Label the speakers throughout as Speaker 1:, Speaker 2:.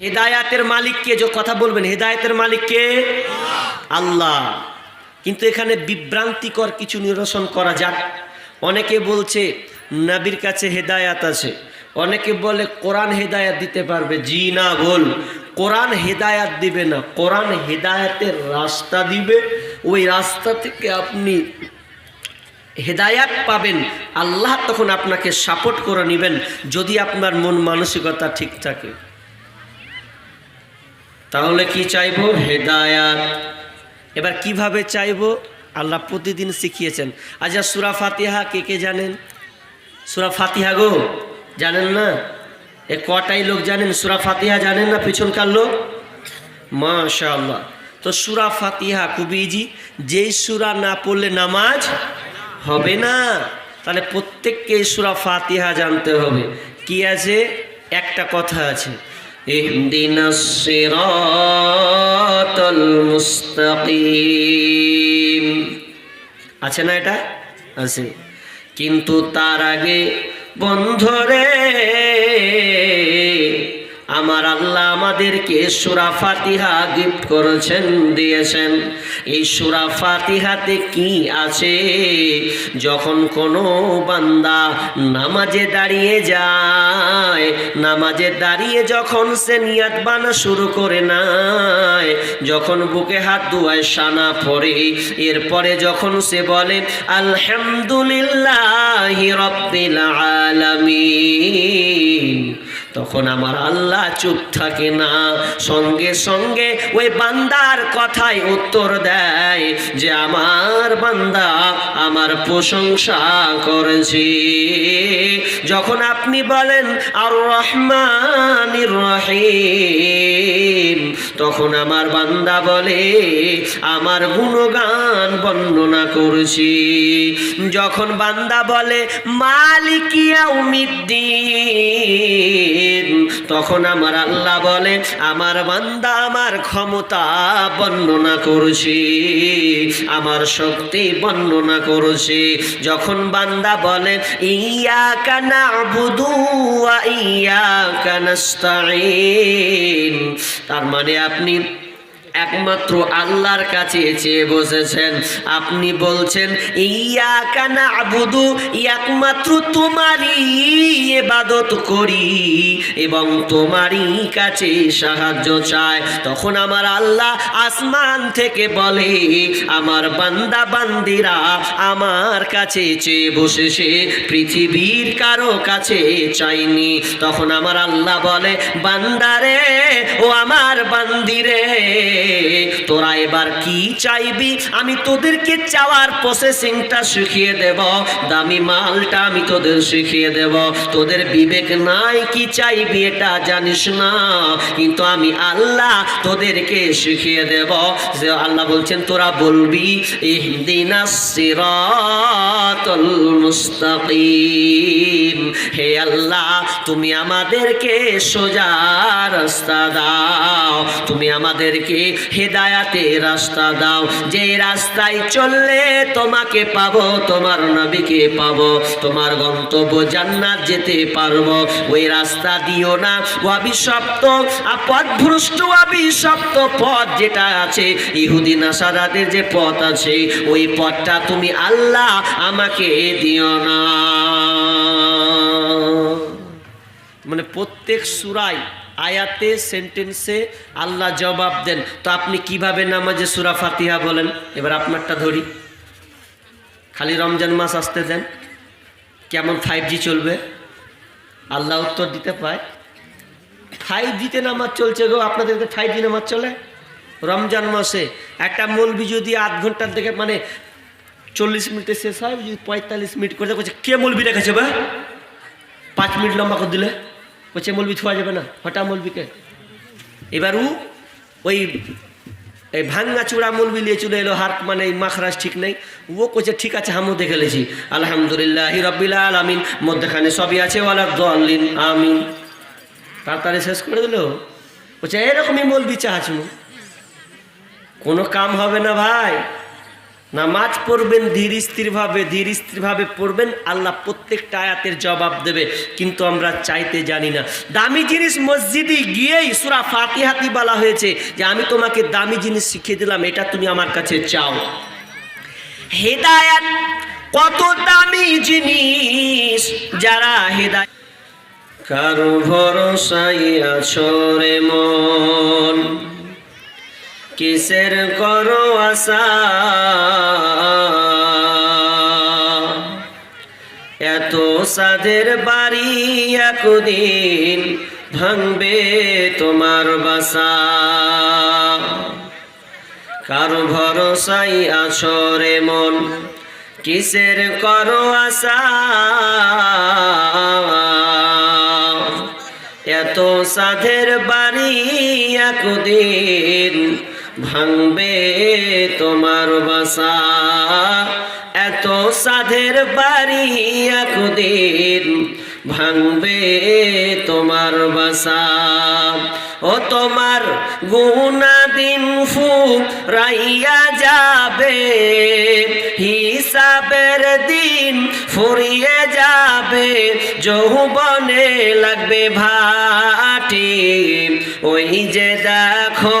Speaker 1: হেদায়াতের মালিককে যে কথা বলবেন, হেদায়াতের মালিককে আল্লাহ। কিন্তু এখানে বিভ্রান্তিকর কিছু নিরসন করা যাক। অনেকে বলছে, নাবির কাছে হেদায়াত আছে। অনেকে বলে, কোরআন হেদায়াত দিতে পারবে। জি না বল কোরআন হেদায়াত দিবে না। কোরআন হেদায়াতের রাস্তা দিবে। ওই রাস্তা থেকে আপনি হেদায়াত পাবেন। আল্লাহ তখন আপনাকে সাপোর্ট করে নেবেন, যদি আপনার মন মানসিকতা ঠিক থাকে। তাহলে কি চাইব? হেদায়াত। এবার কীভাবে চাইব? আল্লাহ প্রতিদিন শিখিয়েছেন। আচ্ছা সুরা ফাতিহা কে কে জানেন? সুরা ফাতিহা গো, জানেন না? এ কটাই লোক জানেন? সুরা ফাতিহা জানেন না পিছনকার লোক? মাশা আল্লাহ তো সুরা ফাতিহা খুব ইজি যেই সুরা না পড়লে নামাজ হবে না। তাহলে প্রত্যেককে সুরা ফাতিহা জানতে হবে। কি আছে? একটা কথা আছে। ইহদিনাস الصراط المستقيم। আছে না এটা? আছে। কিন্তু তার আগে বন্ধরে আমার আল্লাহ আমাদেরকে সুরা ফাতিহা গিফট করেছেন, দিয়েছেন। এই সুরা ফাতিহাতে কি আছে? যখন কোনো বান্দা নামাজে দাঁড়িয়ে যায়, নামাজে দাঁড়িয়ে যখন সে নিয়াত বানা শুরু করে নেয় যখন বুকে হাত দুয়ায় সানা পড়ে, এরপরে যখন সে বলে, আলহামদুলিল্লাহ রব্বিল আলামিন। তখন আমার আল্লাহ চুপ থাকে না। সঙ্গে সঙ্গে ওই বান্দার কথায় উত্তর দেয় যে, আমার বান্দা আমার প্রশংসা করেছে। যখন আপনি বলেন আর রহমান রহিম। তখন আমার বান্দা বলে, আমার গুণগান বর্ণনা করছি। যখন বান্দা বলে মালিকিয়া উমিদ্দিন তখন আমার আল্লাহ বলে, আমার বান্দা আমার ক্ষমতা বর্ণনা করছি, আমার শক্তি বর্ণনা করছি। যখন বান্দা বলে ইয়া কানা বুধু ইয়া কানাস্তাইন তার মানে আপনি একমাত্র আল্লাহর কাছে চেয়ে বসেছেন। আপনি বলছেন ইয়া কানা আবুদু একমাত্র তোমারই এবাদত করি এবং তোমারই কাছে সাহায্য চায় তখন আমার আল্লাহ আসমান থেকে বলে, আমার বান্দা বান্দিরা আমার কাছে চেয়ে বসেছে, পৃথিবীর কারও কাছে চাইনি। তখন আমার আল্লাহ বলে বান্দারে ও আমার বান্দিরে তোরা এবার কি চাইবি? আমি তোদেরকে চাওয়ার প্রসেসিংটা শিখিয়ে দেব। দামি মালটা আমি তোদের শিখিয়ে দেব। তোদের বিবেক নাই কি চাইবি এটা জানিস না। কিন্তু আমি আল্লাহ তোদেরকে শিখিয়ে দেব। যে আল্লাহ বলছেন, তোরা বলবি হে আল্লাহ, তুমি আমাদেরকে সোজা রাস্তা দাও। তুমি আমাদেরকে হেদায়াতে রাস্তা দাও। যে রাস্তায় চললে তোমাকে পাবো, তোমার নবীকে পাবো, তোমার গন্তব্য জান্নাত যেতে পারব। ওই রাস্তা দিও না। অভিশপ্ত পথভ্রষ্ট অভিশপ্ত পথ যেটা আছে, ইহুদি নাসারাদের যে পথ আছে, ওই পথটা তুমি আল্লাহ আমাকে দিও না। মানে প্রত্যেক সুরাই আয়াতে, সেন্টেন্সে আল্লাহ জবাব দেন। তো আপনি কীভাবে নামাজে সুরা ফাতিহা বলেন? এবার আপনারটা ধরি। খালি রমজান মাস আসতে দেন। কেমন ফাইভ জি চলবে? আল্লাহ উত্তর দিতে পায়। ফাইভ জিতে নামাজ চলছে গো আপনাদের ফাইভ জি নামাজ চলে? রমজান মাসে। একটা মলবি যদি আধ ঘণ্টার থেকে মানে চল্লিশ মিনিটে শেষ হয়, যদি পঁয়তাল্লিশ মিনিট করে করছে কে মলবি রেখেছে বা? পাঁচ মিনিট লম্বা করে দিলে। বলছে, মলবি ছোঁয়া যাবে না, হঠাৎ মলবিকে। এবার ও ওই, এই ভাঙ্গা চূড়া মলবি নিয়ে চলে এলো হার মানে মাখরাজ ঠিক নেই। ও কছে ঠিক আছে আমিও দেখে লেছি। আলহামদুলিল্লাহ রব্বিল আমিন মধ্যখানে সবই আছে ওয়ালা দলিন আমিন। তাড়াতাড়ি শেষ করে দিল। বলছে, এরকমই মলবি চাহাচ্ছ কোনো কাম হবে না ভাই। নামাজ পড়বেন, ধীর স্থিরভাবে ধীর স্থিরভাবে পড়বেন, আল্লাহ প্রত্যেকটা আয়াতের জবাব দেবে। কিন্তু আমরা চাইতে জানি না। দামি জিনিস মসজিদে গিয়েই সুরা ফাতিহাতি বলা হয়েছে যে, আমি তোমাকে দামি জিনিস শিখিয়ে দিলাম, এটা তুমি আমার কাছে চাও। হেদায়াত, কত দামি জিনিস যারা হেদায় কারও ভরসাই আছো রে মন। কিসের করো আশা? এত সাদের বাড়ি একদিন ভাঙবে তোমার বাসা। কারও ভরসাই আছো রে মন, কিসের করো আশা? এত সাধের বাড়ি একদিন ভাঙবে তোমার বাসা। এত সাধের বাড়ি একদিন ভাঙবে তোমার বাসা। ও তোমার গুনা দিন ফু রাইয়া যাবে, হিসাবের দিন ফুরিয়ে যাবে, যৌবনে লাগবে ভাটি। ওই যে দেখো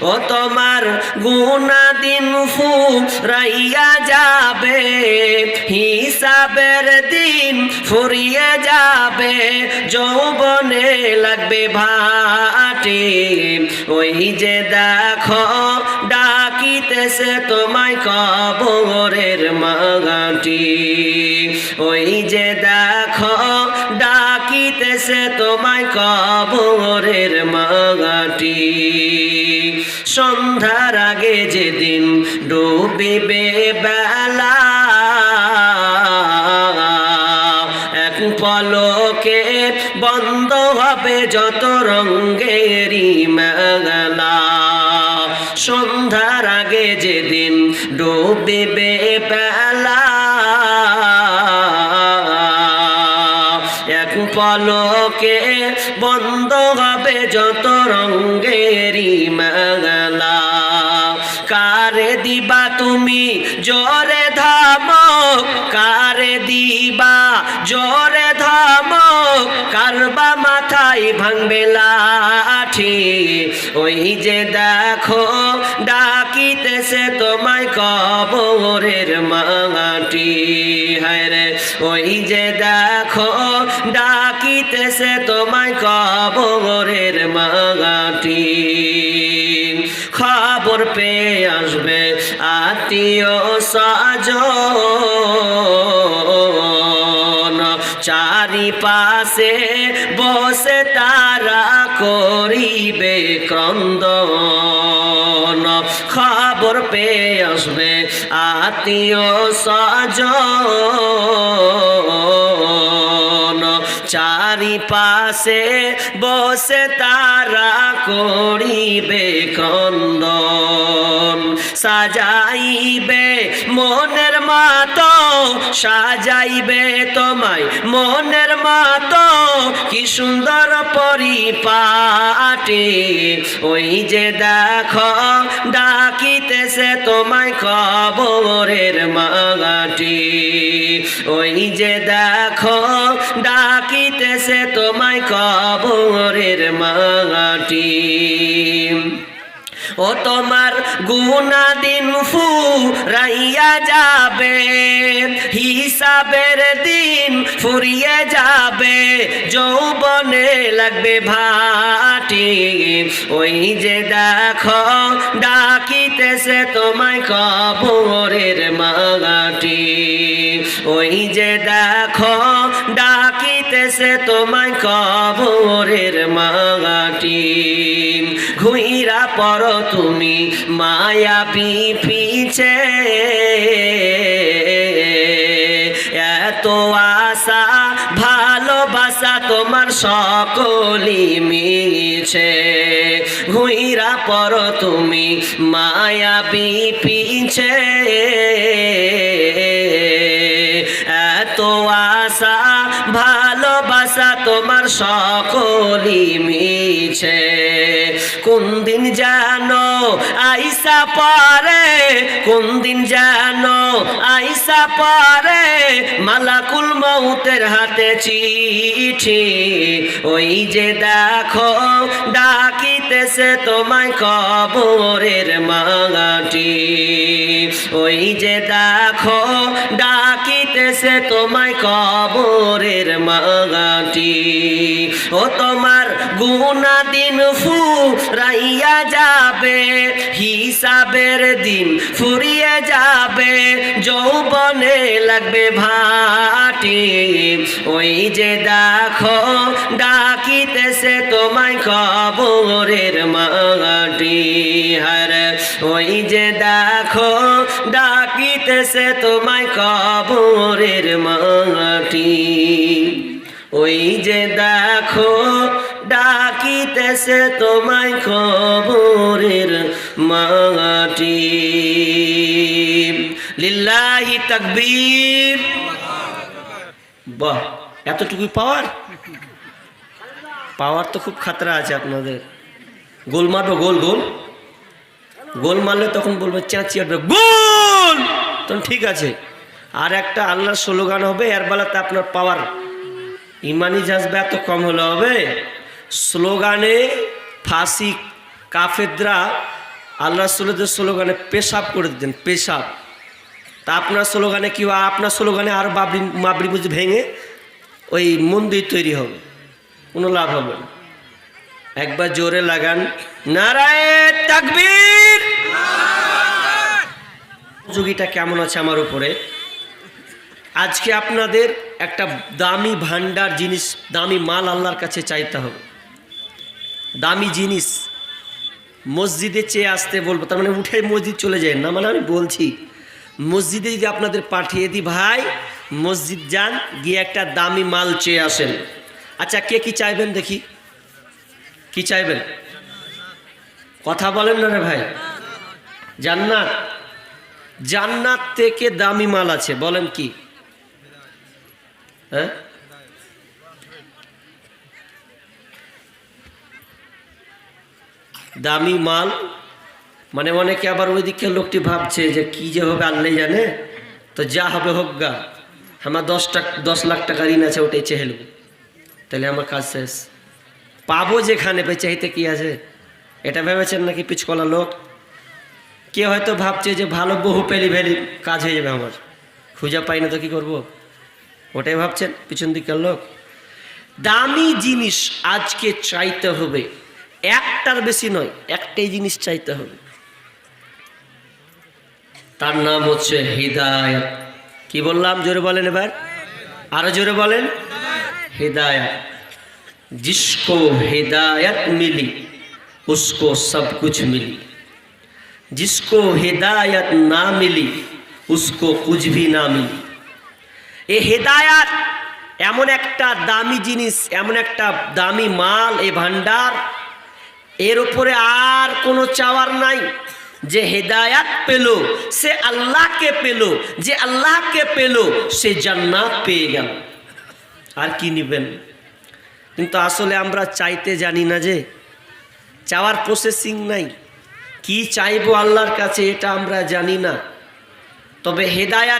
Speaker 1: ও তোমার গুনা দিন ফু রাইয়া যাবে, হিসাবের দিন ফুরিয়ে যাবে, যৌবনে লাগবে ভাটে। ওই যে দেখো, ডাকিতেছে তোমায় কবরের মাটি ওই যে দেখো ডাকিতেছে তোমায় কবরের মাটি। সন্ধ্যার আগে যেদিন ডুবিবে বেলা, এক পলকে বন্ধ হবে যত রঙ্গেরই মেলা। সন্ধ্যার আগে যেদিন ডুবিবে বেলা পলকে বন্ধ হবে যত রঙ্গেরই মেলা। কারে দিবা তুমি জোরে ধামক, কারে দিবা জোরে ধামক, কারবা মাথায় ভাঙবে লাঠি। ওই যে দেখো, ডাকিতেছে তোমায় কবরের মাটি। হায় রে ওই যে দেখো ডাকিতেছে তোমায় কবরের মাটি খবর পেয়ে আসবে আত্মীয় সাজন চারিপাশে বসে তারা করিবে ক্রন্দন। খবর পেয়ে আসবে আত্মীয় স্বজন। চারিপাশে বসে তারা করিবে ক্রন্দন সাজাইবে মনের মাতো, সাজাইবে তোমায় মনের মাতো। কি সুন্দর পরিপাটি, ওই যে দেখো, ডাকিতেছে তোমায় কবরের মাটি ওই যে দেখো, ডাকিতেছে তোমায় কবরের মাটি ও তোমার গুনা দিন ফু রাইয়া যাবে, হিসাবের দিন ফুরিয়ে যাবে, যৌবনে লাগবে ভাটি। ওই যে দেখো, ডাকিতেছে তোমায় কবরের মাটি। ওই যে দেখো, ডাকিতেছে তোমায় কবরের মাটি। ঘুইরা পর তুমি, মায়া পিছে এত আশা, ভালোবাসা তোমার সকলি মিছে। ঘুইরা পর তুমি মায়াবি পিছে এত আশা, ভালোবাসা তোমার সকলি মিছে। কোন দিন জানো আইসা পরে? কোন দিন জানো আইসা পরে? মালাকুল মৌতের হাতে চিঠি। ওই যে দেখো, ডাকিতেছে তোমায় কবরের মাটি ওই যে দেখো, ডাকিতেছে তোমায় কবরের মাটি ও তোমার গুনা দিন ফু রাইয়া যাবে, হিসাবের দিন ফুরিয়ে যাবে, যৌবনে লাগবে ভাটি। ওই যে দেখো, ডাকিতেছে তোমায় কবরের মাটি। হার, ওই যে দেখো, ডাকিতেছে তোমায় কবরের মাটি। ওই যে দেখো ডাকিতেছে তোমায় কবরের মাটি। লিল্লাহি তাকবীর। বাহ এতটুকু পাওয়ার? পাওয়ার তো খুব খাতরা আছে আপনাদের। গোল মারবো, গোল গোল। গোল মারলে তখন বলবে চেঁচিয়ে উঠবে, গোল! তখন ঠিক আছে। আর একটা আল্লাহর স্লোগান হবে, এর বেলাতে আপনার পাওয়ার। ইমানি জাজবা এত কম হলে হবে। স্লোগানে ফাঁসি কাফেদরা আল্লাহ সুলদের স্লোগানে পেশাব করে দিতেন, পেশাব। তা আপনার স্লোগানে কি? আপনার স্লোগানে আর বাবরি, মাবরি বুঝি ভেঙে ওই মন্দির তৈরি হবে, কোনো লাভ হবে না। একবার জোরে লাগান, নারায় তাকবীর। যোগীটা কেমন আছে আমার উপরে? আজকে আপনাদের একটা দামি ভান্ডার জিনিস, দামি মাল আল্লাহর কাছে চাইতে হবে। দামি জিনিস। মসজিদে চেয়ে আসতে বলব, তার মানে উঠে মসজিদ চলে যায়। না মানে আমি বলছি, মসজিদে যদি আপনাদের পাঠিয়ে দিই ভাই, মসজিদ যান, গিয়ে একটা দামি মাল চেয়ে আসেন। আচ্ছা কে কি চাইবেন দেখি? কি চাইবেন? কথা বলেন না রে ভাই। জান্নাত। জান্নাত থেকে দামি মাল আছে, বলেন কি? হ্যাঁ? দামি মাল। মানে অনেকে আবার ওই দিকে লোকটি ভাবছে যে কি যে হবে আল্লাহ জানে। তো যা হবে হোক গা, আমার দশ টাকা দশ লাখ টাকা ঋণ আছে, ওটাই চেহেল তাহলে আমার কাজ শেষ। পাবো যেখানে চাইতে কি আছে? এটা ভেবেছেন নাকি পিছকলা লোক? কে হয়তো ভাবছে যে ভালো বহু পেলি ভেলি কাজ হয়ে যাবে আমার। খুঁজে পাই না তো কী করব? ওটাই ভাবছেন পিছন দিকের লোক। দামি জিনিস আজকে চাইতে হবে। একটার বেশি নয় একটাই জিনিস চাইতে হবে তার নাম হচ্ছে হৃদায়ত কি বললাম জোরে বলেন এবার আরো জোরে বলেন হৃদায়ত जिसको हिदायत मिली उसको सब कुछ मिली जिसको हिदायत ना मिली उसको कुछ भी ना मिली এ হেদায়াত এমন একটা দামি জিনিস এমন একটা দামি মাল এ ভান্ডার এর উপরে আর কোনো চাওয়ার নাই। যে হেদায়াত পেল, সে আল্লাহকে পেল, যে আল্লাহকে পেল, সে জান্নাত পেয়ে গেল। আর কি নিবেন? কিন্তু আসলে আমরা চাইতে জানি না যে, চাওয়ার প্রসেসিং নাই। কি চাইব আল্লাহর কাছে এটা আমরা জানি না। তবে হেদায়াত